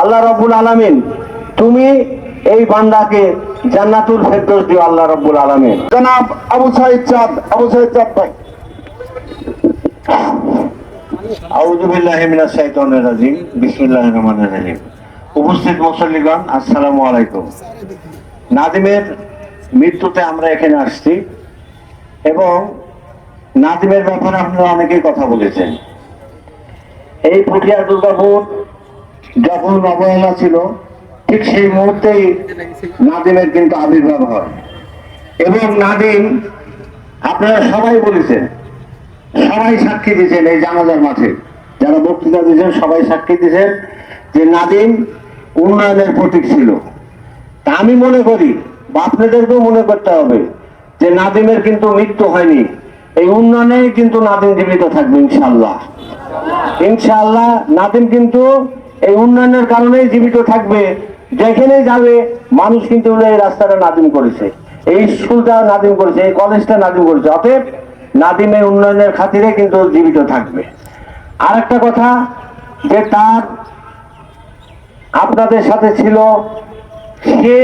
আল্লাহ রব্বুল আলামিন তুমি এই বান্দাকে জান্নাতুল ফেরদৌস দিও আল্লাহ রব্বুল আলামিন। জনাব আবু সাইদ চাঁদ আবু সাইদ চাঁদ ভাই। আউযু বিল্লাহি মিনাশ শাইতানির রাজিম বিসমিল্লাহির রহমানির রহিম। উপস্থিত মুসল্লিগণ আসসালামু আলাইকুম। নাদিমের মৃত্যুতে আমরা এখানে আসছি এবং নাদিমের ব্যাপারে আপনারা অনেকেই কথা বলেছেন। এই পুঠিয়া দুর্গাপুর যখন অবহেলা ছিল, ঠিক সেই মুহূর্তেই নাদিমের কিন্তু আবির্ভাব হয়। এবং নাদিম, আপনারা সবাই বলেছেন, সবাই সাক্ষী দিয়েছেন এই জানাজার মাঠে। যারা বক্তৃতা দিয়েছেন, সবাই সাক্ষী দিয়েছেন যে নাদিম উন্নয়নের প্রতীক ছিল। তা আমি মনে করি, বা আপনাদেরকেও মনে করতে হবে, যে নাদিমের কিন্তু মৃত্যু হয়নি। এই উন্নয়নেই কিন্তু নাদিম জীবিত থাকবে ইনশাল্লাহ ইনশাল্লাহ নাদিম কিন্তু এই উন্নয়নের কারণেই জীবিত থাকবে। যেখানে যাবে, মানুষ কিন্তু এই রাস্তাটা নাদিম করেছে। এই স্কুলটা নাদিম করেছে, এই কলেজটা নাদিম করেছে। অতএব নাদিমের উন্নয়নের খাতিরে কিন্তু জীবিত থাকবে। আর একটা কথা, যে তার আপনাদের সাথে ছিল, সে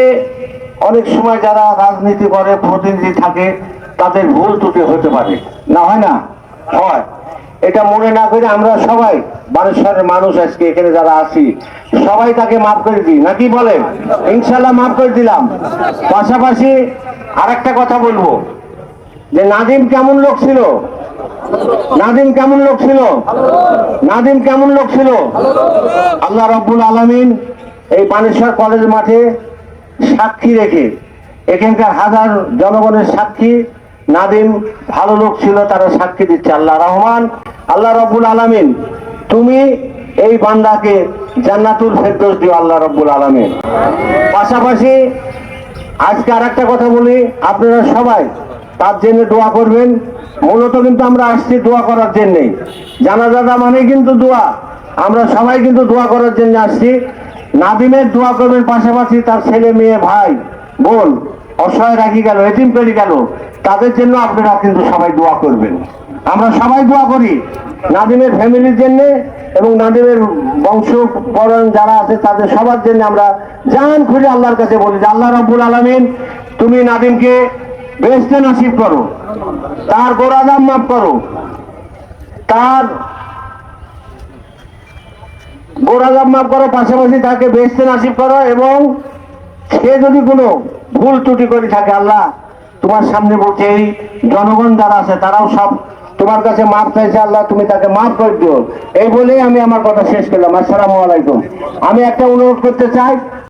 অনেক সময় যারা রাজনীতি করে, প্রতিনিধি থাকে, তাদের ভুল ত্রুটি হতে পারে। না হয় না? হয়। এটা মনে না করে আমরা সবাই বানেশ্বরের মানুষ আজকে এখানে যারা আছি, সবাই তাকে মাফ করে দিই। নাকি বলেন? ইনশাল্লাহ মাফ করে দিলাম। পাশাপাশি আর একটা কথা বলব। যে নাদিম কেমন লোক ছিল? নাদিম কেমন লোক ছিল? নাদিম কেমন লোক ছিল? আল্লাহ রব্বুল আলমিন এই বানেশ্বর কলেজ মাঠে সাক্ষী রেখে, এখানকার হাজার জনগণের সাক্ষী নাদিম ভালো লোক ছিল তারা সাক্ষী দিচ্ছে আল্লাহ রহমান। আল্লাহ রব্বুল আলমিন, তুমি এই বান্দাকে জান্নাতুল ফেরদৌস দিও আল্লাহ রব্বুল আলমিন। পাশাপাশি আজকে আর একটা কথা বলি, আপনারা সবাই তার জন্য দোয়া করবেন। মূলত কিন্তু আমরা আসছি দোয়া করার জন্যে জানাজাদা মানে কিন্তু দোয়া। আমরা সবাই কিন্তু দোয়া করার জন্য আসছি। নাদিমের দোয়া করবেন, পাশাপাশি তার ছেলে, মেয়ে, ভাই, বোন অসহায় রাখি গেল এটিম পেরে গেল, তাদের জন্য আপনারা কিন্তু সবাই দোয়া করবেন। আমরা সবাই দোয়া করি নাদিমের ফ্যামিলির জন্য এবং নাদিমের বংশ পরণ যারা আছে তাদের সবার জন্য আমরা জান খুলে আল্লাহর কাছে বলি আল্লাহ রব্বুল আলমিন, তুমি নাদিমকে বেসতে নাসিব করো, তার গোড়াদাম মাফ করো, তার গোড়াদাম মাফ করো পাশাপাশি তাকে বেসতে নাসিব করো এবং সে যদি কোনো ভুল ত্রুটি করে থাকে আল্লাহ, তোমার সামনে বলছে, এই জনগণ যারা আছে, তারাও সব তোমার কাছে মাফ চাইছে, আল্লাহ তুমি তাকে মাফ করে দিও। এই বলেই আমি আমার কথা শেষ করলাম। আসসালামু আলাইকুম। আমি একটা অনুরোধ করতে চাই